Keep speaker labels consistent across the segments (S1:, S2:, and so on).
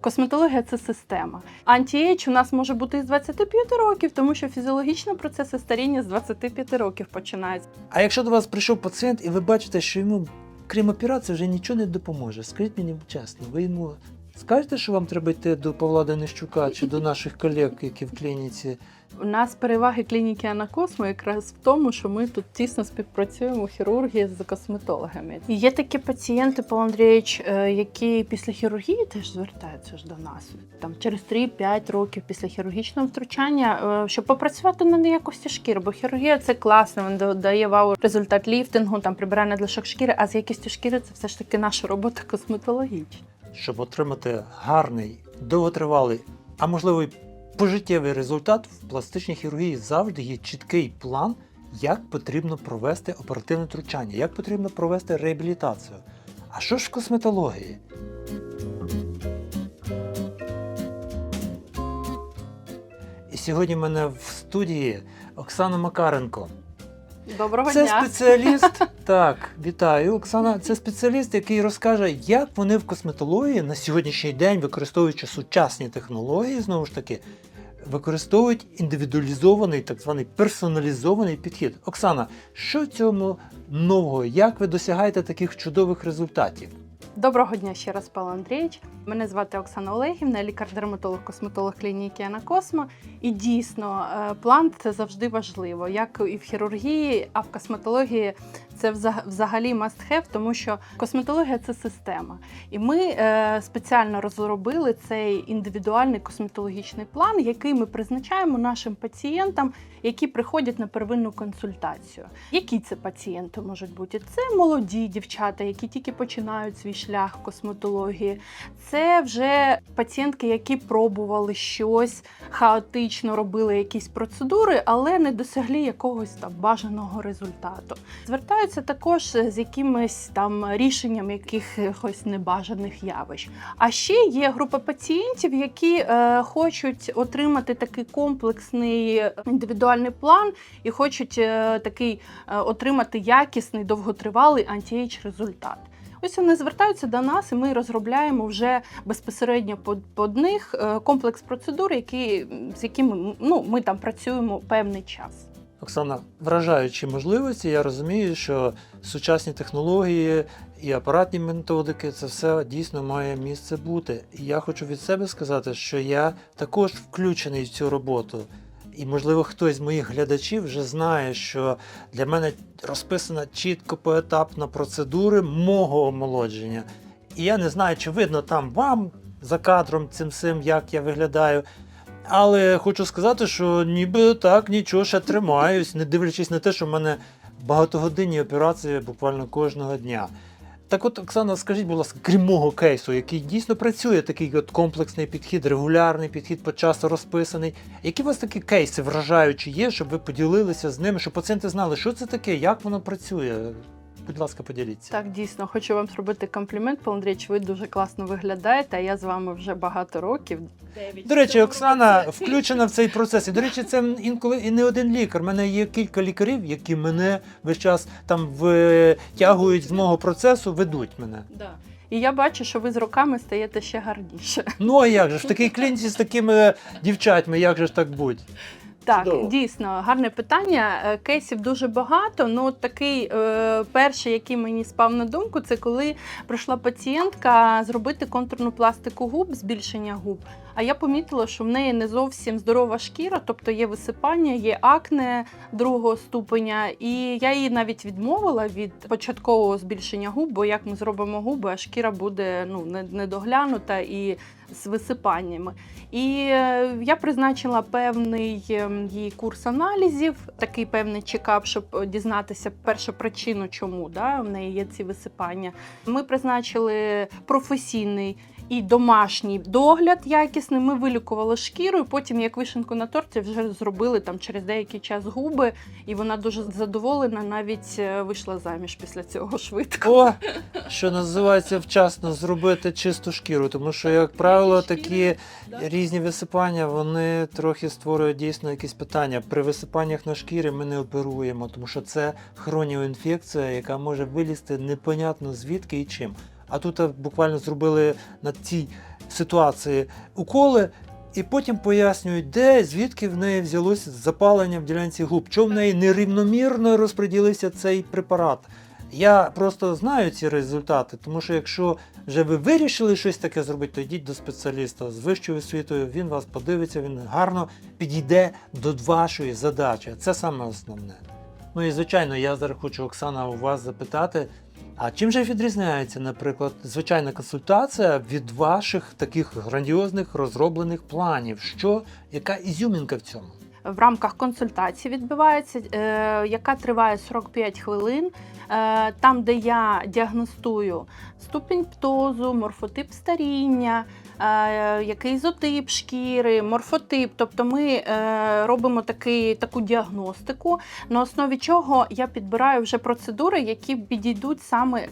S1: Косметологія це система. Антіейдж у нас може бути і з 25 років, тому що фізіологічні процеси старіння з 25 років починаються.
S2: А якщо до вас прийшов пацієнт і ви бачите, що йому, крім операції, вже нічого не допоможе, скажіть мені чесно, ви йому скажете, що вам треба йти до Павла Денищука чи до наших колег, які в клініці?
S1: У нас переваги клініки Анакосмо якраз в тому, що ми тут тісно співпрацюємо хірургії з косметологами. Є такі пацієнти, Павло Андрійович, е, які після хірургії теж звертаються ж до нас. Там через 3-5 років після хірургічного втручання, е, щоб попрацювати над якості шкіри. Бо хірургія це класно, він да- дає вау результат ліфтингу, там прибирання для шкіри, а з якістю шкіри це все ж таки наша робота косметологічна.
S2: Щоб отримати гарний, довготривалий, а можливо пожиттєвий результат в пластичній хірургії завжди є чіткий план, як потрібно провести оперативне втручання, як потрібно провести реабілітацію. А що ж в косметології? І сьогодні в мене в студії Оксана Макаренко.
S1: Доброго
S2: Це
S1: дня!
S2: спеціаліст. Так, вітаю, Оксана. Це спеціаліст, який розкаже, як вони в косметології на сьогоднішній день, використовуючи сучасні технології, знову ж таки, використовують індивідуалізований, так званий персоналізований підхід. Оксана, що в цьому нового? Як ви досягаєте таких чудових результатів?
S1: Доброго дня ще раз, Павло Андрійович. Мене звати Оксана Олегівна, лікар-дерматолог, косметолог клініки Анакосмо. І дійсно, е, план це завжди важливо, як і в хірургії, а в косметології це взаг- взагалі must have, тому що косметологія це система. І ми е, спеціально розробили цей індивідуальний косметологічний план, який ми призначаємо нашим пацієнтам, які приходять на первинну консультацію. Які це пацієнти можуть бути? Це молоді дівчата, які тільки починають свій шлях косметології. Це вже пацієнтки, які пробували щось хаотично, робили якісь процедури, але не досягли якогось там бажаного результату. Звертаються також з якимись там рішенням якихось небажаних явищ. А ще є група пацієнтів, які е, хочуть отримати такий комплексний індивідуальний план і хочуть е, такий е, отримати якісний довготривалий антіейдж результат. Ось вони звертаються до нас, і ми розробляємо вже безпосередньо под них е, комплекс процедур, які, з якими ну, ми там працюємо певний час.
S2: Оксана, вражаючі можливості, я розумію, що сучасні технології і апаратні методики це все дійсно має місце бути. І я хочу від себе сказати, що я також включений в цю роботу. І, можливо, хтось з моїх глядачів вже знає, що для мене розписана чітко поетапна процедури мого омолодження. І я не знаю, чи видно там вам за кадром цим як я виглядаю. Але хочу сказати, що ніби так нічого ще тримаюсь, не дивлячись на те, що в мене багатогодинні операції буквально кожного дня. Так от, Оксана, скажіть, будь ласка, крім мого кейсу, який дійсно працює, такий от комплексний підхід, регулярний підхід, почасто розписаний. Які у вас такі кейси вражаючі є, щоб ви поділилися з ними, щоб пацієнти знали, що це таке, як воно працює? Будь ласка, поділіться.
S1: Так, дійсно, хочу вам зробити комплімент, Павло Андрійович, ви дуже класно виглядаєте, а я з вами вже багато років.
S2: До речі, Оксана включена в цей процес. І, до речі, це інколи і не один лікар. У мене є кілька лікарів, які мене весь час там витягують з мого процесу, ведуть мене.
S1: Да. І я бачу, що ви з роками стаєте ще гарніше.
S2: Ну а як же ж в такій клініці з такими дівчатьми, як же ж так будь?
S1: Так,
S2: Чудово.
S1: дійсно, гарне питання. Е, Кейсів дуже багато. Ну, такий е, перший, який мені спав на думку, це коли прийшла пацієнтка зробити контурну пластику губ, збільшення губ. А я помітила, що в неї не зовсім здорова шкіра, тобто є висипання, є акне другого ступеня. І я їй навіть відмовила від початкового збільшення губ, бо як ми зробимо губи, а шкіра буде ну, не- недоглянута і з висипаннями. І е, я призначила певний ем, їй курс аналізів, такий певний чекап, щоб дізнатися першу причину, чому да, в неї є ці висипання. Ми призначили професійний і домашній догляд якісний. Ми вилікували шкіру, і потім, як вишенку на торті, вже зробили там через деякий час губи, і вона дуже задоволена, навіть е, вийшла заміж після цього швидко.
S2: О, що називається вчасно зробити чисту шкіру, тому що, як правило, такі різні висипання вони трохи створюють дійсно якісь питання. При висипаннях на шкірі ми не оперуємо, тому що це хроніоінфекція, яка може вилізти непонятно звідки і чим. А тут е, буквально зробили на цій ситуації уколи. І потім пояснюють, де звідки в неї взялося запалення в ділянці губ, чому в неї нерівномірно розподілився цей препарат. Я просто знаю ці результати, тому що якщо вже ви вирішили щось таке зробити, то йдіть до спеціаліста з вищою освітою, він вас подивиться, він гарно підійде до вашої задачі. Це саме основне. Ну і звичайно, я зараз хочу, Оксана, у вас запитати. А чим же відрізняється, наприклад, звичайна консультація від ваших таких грандіозних розроблених планів? Що, яка ізюмінка в цьому?
S1: в рамках консультації відбувається, е, яка триває 45 хвилин. Е, там, де я діагностую ступінь птозу, морфотип старіння, який ізотип шкіри, морфотип. Тобто ми е, робимо такий, таку діагностику, на основі чого я підбираю вже процедури, які підійдуть саме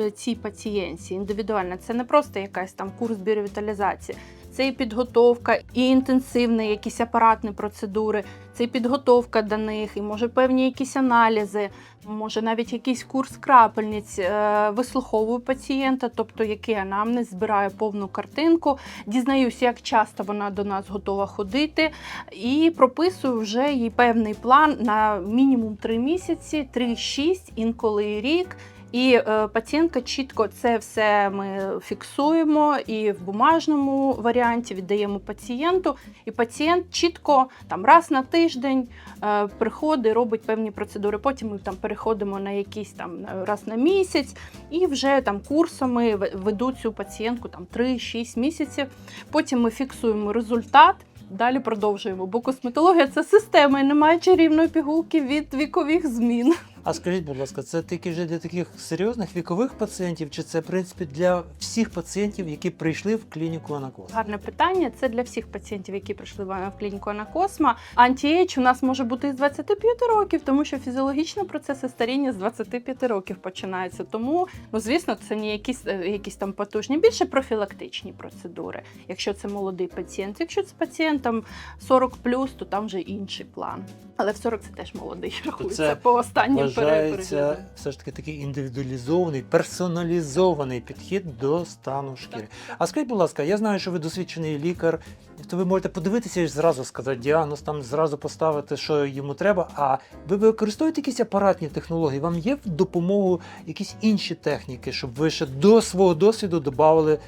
S1: е, цій пацієнтці індивідуально. Це не просто якась там курс біоревіталізації. Це і підготовка, і інтенсивні якісь апаратні процедури, це і підготовка до них, і може певні якісь аналізи, може навіть якийсь курс крапельниць. Е, Вислуховую пацієнта, тобто який анамнез, збираю повну картинку, дізнаюся, як часто вона до нас готова ходити, і прописую вже їй певний план на мінімум 3 місяці, 3-6, інколи рік. І е, пацієнтка чітко це все ми фіксуємо і в бумажному варіанті віддаємо пацієнту. І пацієнт чітко там раз на тиждень е, приходить, робить певні процедури. Потім ми там переходимо на якийсь там е, раз на місяць, і вже там курсами веду цю пацієнтку там 3-6 місяців. Потім ми фіксуємо результат. Далі продовжуємо, бо косметологія це система і немає чарівної пігулки від вікових змін.
S2: А скажіть, будь ласка, це тільки вже для таких серйозних вікових пацієнтів, чи це в принципі для всіх пацієнтів, які прийшли в клініку Анакос?
S1: Гарне питання. Це для всіх пацієнтів, які прийшли в клініку Анакосма. Антіейдж у нас може бути з 25 років, тому що фізіологічні процеси старіння з 25 років починаються. Тому, ну звісно, це не якісь, е, якісь там потужні, більше профілактичні процедури. Якщо це молодий пацієнт. Якщо це пацієнт там 40 то там вже інший план. Але в 40 це теж молодий рахується
S2: це
S1: по останнім переглядам.
S2: все ж таки такий індивідуалізований, персоналізований підхід до стану шкіри. А скажіть, будь ласка, я знаю, що ви досвідчений лікар, то ви можете подивитися і зразу сказати діагноз, там зразу поставити, що йому треба. А ви використовуєте якісь апаратні технології? Вам є в допомогу якісь інші техніки, щоб ви ще до свого досвіду додавали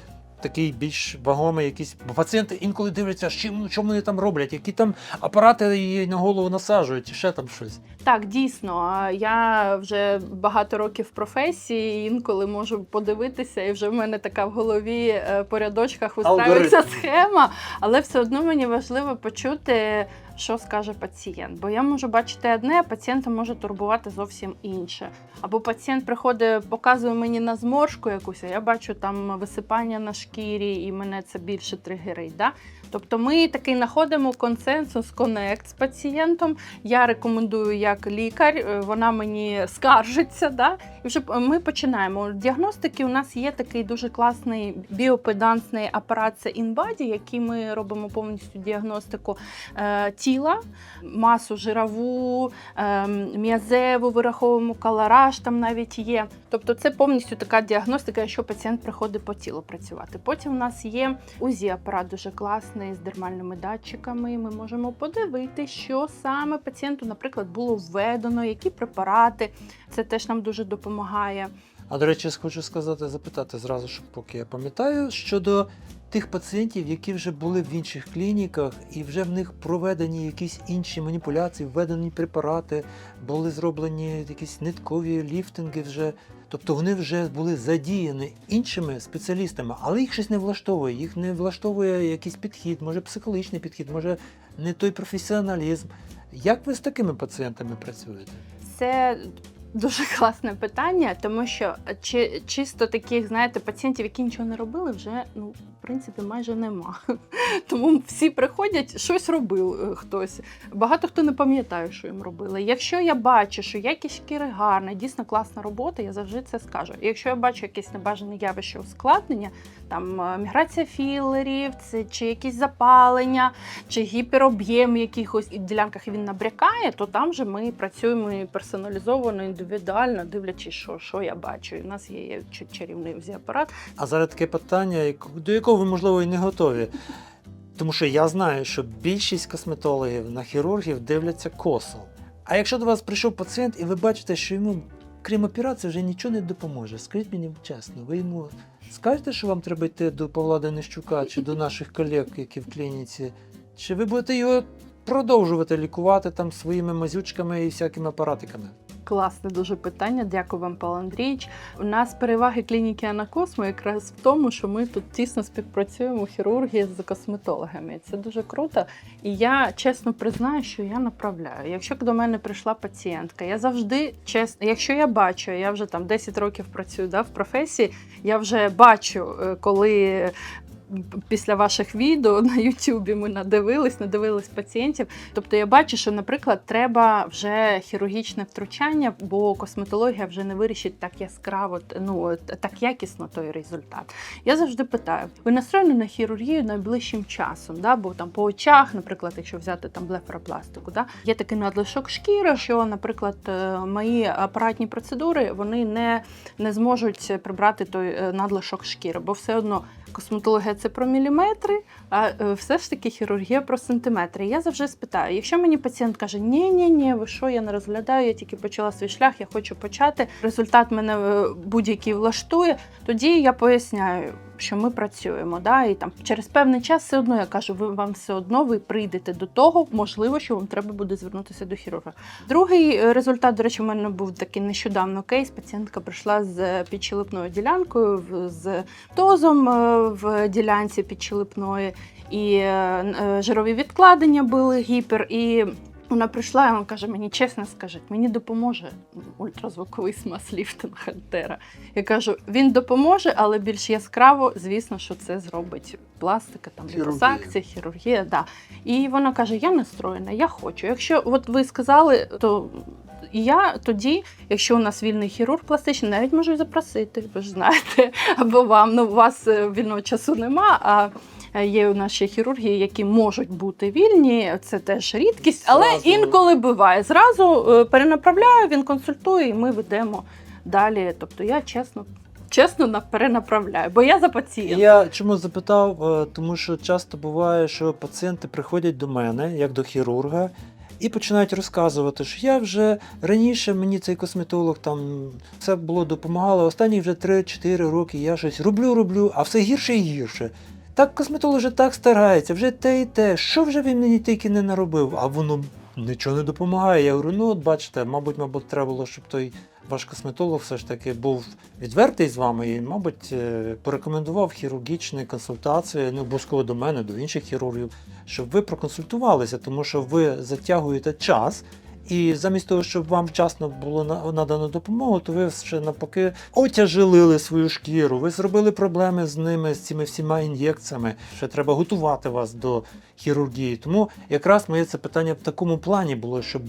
S2: такий більш вагомий якийсь. Бо пацієнти інколи дивляться, що, що вони там роблять, які там апарати їй на голову насаджують, чи ще там щось.
S1: Так, дійсно. Я вже багато років в професії, інколи можу подивитися, і вже в мене така в голові е, по рядочках вистраюється схема, але все одно мені важливо почути, що скаже пацієнт. Бо я можу бачити одне, а пацієнта може турбувати зовсім інше. Або пацієнт приходить, показує мені на зморшку якусь, а я бачу там висипання на шкірі, і мене це більше тригерить. Да? Тобто ми такий знаходимо консенсус, конект з пацієнтом. Я рекомендую як лікар, е, вона мені скаржиться. Да? І вже ми починаємо. Діагностики у нас є такий дуже класний біопедансний апарат, це InBody, який ми робимо повністю діагностику е, тіла, масу жирову, е, м'язеву, вираховуємо калораж, там навіть є. Тобто це повністю така діагностика, якщо пацієнт приходить по тілу працювати. Потім у нас є УЗІ апарат дуже класний з дермальними датчиками. Ми можемо подивити, що саме пацієнту, наприклад, було введено, які препарати. Це теж нам дуже допомагає.
S2: А до речі, хочу сказати, запитати зразу, щоб поки я пам'ятаю, щодо тих пацієнтів, які вже були в інших клініках, і вже в них проведені якісь інші маніпуляції, введені препарати, були зроблені якісь ниткові ліфтинги вже. Тобто вони вже були задіяні іншими спеціалістами, але їх щось не влаштовує. Їх не влаштовує якийсь підхід, може психологічний підхід, може не той професіоналізм. Як ви з такими пацієнтами працюєте?
S1: Це дуже класне питання, тому що чи, чисто таких, знаєте, пацієнтів, які нічого не робили, вже ну, принципі майже нема. Тому всі приходять, щось робив е, хтось. Багато хто не пам'ятає, що їм робили. Якщо я бачу, що якість шкіри гарна, дійсно класна робота, я завжди це скажу. Якщо я бачу якесь небажане явище ускладнення, там е, міграція філерів, чи якісь запалення, чи гіпероб'єм якихось і в ділянках він набрякає, то там вже ми працюємо персоналізовано, індивідуально, дивлячись, що, що я бачу. І у нас є чарівний апарат.
S2: А зараз таке питання, до якого цього ви, можливо, і не готові. Тому що я знаю, що більшість косметологів на хірургів дивляться косо. А якщо до вас прийшов пацієнт і ви бачите, що йому, крім операції, вже нічого не допоможе, скажіть мені чесно, ви йому скажете, що вам треба йти до Павла Денищука чи до наших колег, які в клініці, чи ви будете його продовжувати лікувати там своїми мазючками і всякими апаратиками?
S1: Класне дуже питання. Дякую вам, Павло Андрійович. У нас переваги клініки Анакосмо якраз в тому, що ми тут тісно співпрацюємо хірургії з косметологами. Це дуже круто. І я чесно признаю, що я направляю. Якщо до мене прийшла пацієнтка, я завжди чесно, якщо я бачу, я вже там 10 років працюю да, в професії, я вже бачу, е, коли. Після ваших відео на Ютубі ми надивились, надивились пацієнтів. Тобто я бачу, що, наприклад, треба вже хірургічне втручання, бо косметологія вже не вирішить так яскраво, ну так якісно той результат. Я завжди питаю: ви настроєні на хірургію найближчим часом? Да? Бо там по очах, наприклад, якщо взяти там блефаропластику, да? є такий надлишок шкіри, що, наприклад, е, мої апаратні процедури вони не, не зможуть прибрати той е, надлишок шкіри, бо все одно косметологія це про міліметри, а е, все ж таки хірургія про сантиметри. Я завжди спитаю, якщо мені пацієнт каже, ні, ні, ні, ви що, я не розглядаю, я тільки почала свій шлях, я хочу почати. Результат мене е, будь-який влаштує. Тоді я поясняю, що ми працюємо. Да? І там через певний час все одно я кажу, ви вам все одно ви прийдете до того, можливо, що вам треба буде звернутися до хірурга. Другий е, результат, до речі, у мене був такий нещодавно кейс. Пацієнтка прийшла з підчелепною ділянкою, з тозом е, в ділянці підчелепної, і е, жирові відкладення були гіпер. І вона прийшла і вона каже: мені чесно скажіть, мені допоможе ультразвуковий смаз-ліфтинг Альтера. Я кажу, він допоможе, але більш яскраво, звісно, що це зробить пластика, там ліпосакція, хірургія. Да. І вона каже: Я настроєна, я хочу. Якщо от ви сказали, то. Я тоді, якщо у нас вільний хірург пластичний, навіть можу запросити, ви ж знаєте, або вам. Ну, у вас е, вільного часу нема, а є у нас ще хірурги, які можуть бути вільні. Це теж рідкість, але
S2: Зразу.
S1: інколи буває. Зразу е, перенаправляю, він консультує, і ми ведемо далі. Тобто я чесно, чесно перенаправляю, бо я за пацієнта.
S2: Я чому запитав? Е, Тому що часто буває, що пацієнти приходять до мене, як до хірурга, і починають розказувати, що я вже раніше мені цей косметолог там все було допомагало. Останні вже 3-4 роки я щось роблю, роблю, а все гірше і гірше. Так косметолог вже так старається, вже те і те. Що вже він мені тільки не наробив? А воно нічого не допомагає. Я говорю, ну от бачите, мабуть, мабуть, треба було, щоб той ваш косметолог все ж таки був відвертий з вами і, мабуть, е, порекомендував хірургічні консультації, не обов'язково до мене, до інших хірургів, щоб ви проконсультувалися, тому що ви затягуєте час. І замість того, щоб вам вчасно було надано допомогу, то ви ще навпаки отяжелили свою шкіру. Ви зробили проблеми з ними, з цими всіма ін'єкціями. Ще треба готувати вас до хірургії. Тому якраз моє це питання в такому плані було, щоб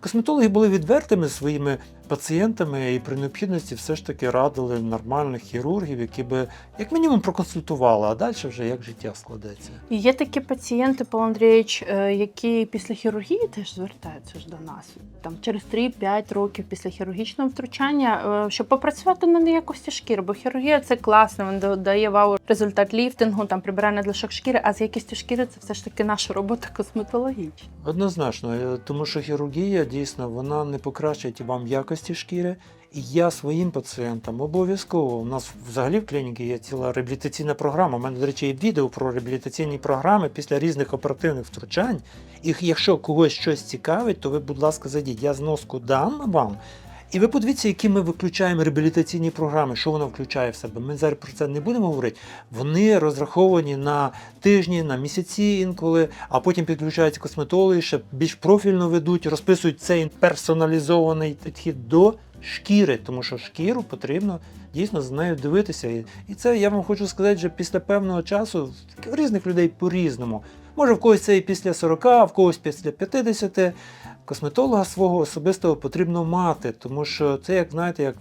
S2: косметологи були відвертими своїми пацієнтами і при необхідності все ж таки радили нормальних хірургів, які би як мінімум проконсультували, а далі вже як життя складеться.
S1: І Є такі пацієнти, Павло Андрійович, е, які після хірургії теж звертаються ж до нас. Там через 3-5 років після хірургічного втручання, е, щоб попрацювати над якості шкіри, бо хірургія це класно, він да- дає вау результат ліфтингу, там прибирання надлишок шкіри, а з якістю шкіри це все ж таки наша робота косметологічна.
S2: Однозначно, е, тому що хірургія дійсно вона не покращить вам якості шкіри. І я своїм пацієнтам обов'язково. У нас взагалі в клініці є ціла реабілітаційна програма. У мене, до речі, є відео про реабілітаційні програми після різних оперативних втручань. І якщо когось щось цікавить, то ви, будь ласка, зайдіть. Я зноску дам вам. І ви подивіться, які ми виключаємо реабілітаційні програми, що воно включає в себе. Ми зараз про це не будемо говорити. Вони розраховані на тижні, на місяці інколи, а потім підключаються косметологи, ще більш профільно ведуть, розписують цей персоналізований підхід до шкіри, тому що шкіру потрібно дійсно з нею дивитися. І- це я вам хочу сказати, що після певного часу різних людей по-різному. Може, в когось це і після 40, а в когось після 50. Косметолога свого особистого потрібно мати, тому що це, як знаєте, як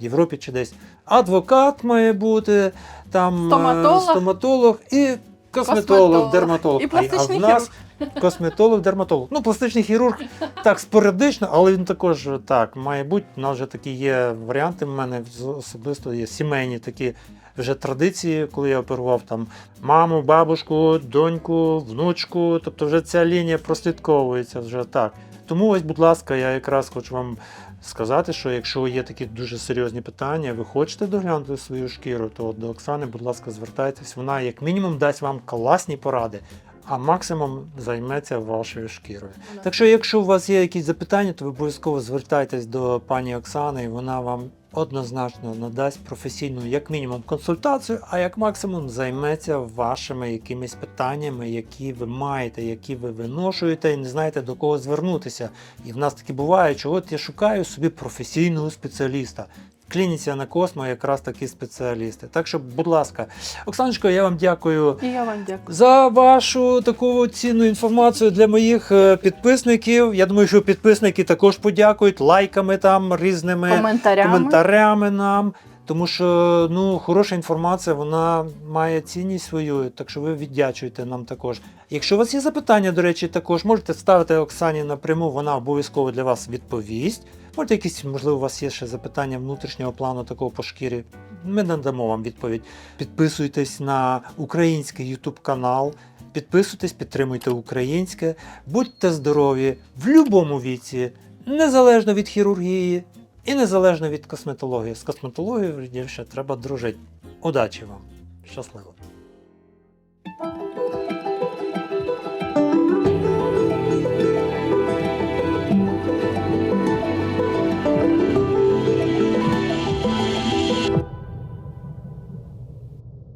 S2: в Європі чи десь адвокат має бути, там е,
S1: Стоматолог.
S2: стоматолог і косметолог,
S1: Косметолог.
S2: дерматолог.
S1: І
S2: А-
S1: пластичний
S2: а в нас косметолог, дерматолог. Ну, пластичний хірург так спорадично, але він також так має бути. У нас вже такі є варіанти. в мене особисто є сімейні такі вже традиції, коли я оперував там маму, бабушку, доньку, внучку. Тобто вже ця лінія прослідковується вже так. Тому ось, будь ласка, я якраз хочу вам сказати, що якщо є такі дуже серйозні питання, ви хочете доглянути свою шкіру, то до Оксани, будь ласка, звертайтесь. Вона як мінімум дасть вам класні поради, а максимум займеться вашою шкірою. Так що, якщо у вас є якісь запитання, то ви обов'язково звертайтесь до пані Оксани, і вона вам однозначно надасть професійну, як мінімум, консультацію, а як максимум займеться вашими якимись питаннями, які ви маєте, які ви виношуєте, і не знаєте до кого звернутися. І в нас таке буває, що от я шукаю собі професійного спеціаліста. Клініці Анакосмо якраз такі спеціалісти. Так що, будь ласка, Оксаночко, я вам дякую
S1: І я вам дякую.
S2: за вашу таку цінну інформацію для моїх е, підписників. Я думаю, що підписники також подякують лайками там різними
S1: Коментарями.
S2: коментарями нам. Тому що ну, хороша інформація вона має цінність свою, так що ви віддячуєте нам також. Якщо у вас є запитання, до речі, також можете ставити Оксані напряму, вона обов'язково для вас відповість. Можете якісь, можливо, у вас є ще запитання внутрішнього плану такого по шкірі. Ми надамо вам відповідь. Підписуйтесь на український YouTube канал. Підписуйтесь, підтримуйте українське, будьте здорові в будь-якому віці, незалежно від хірургії і незалежно від косметології. З косметологією ще треба дружити. Удачі вам! Щасливо!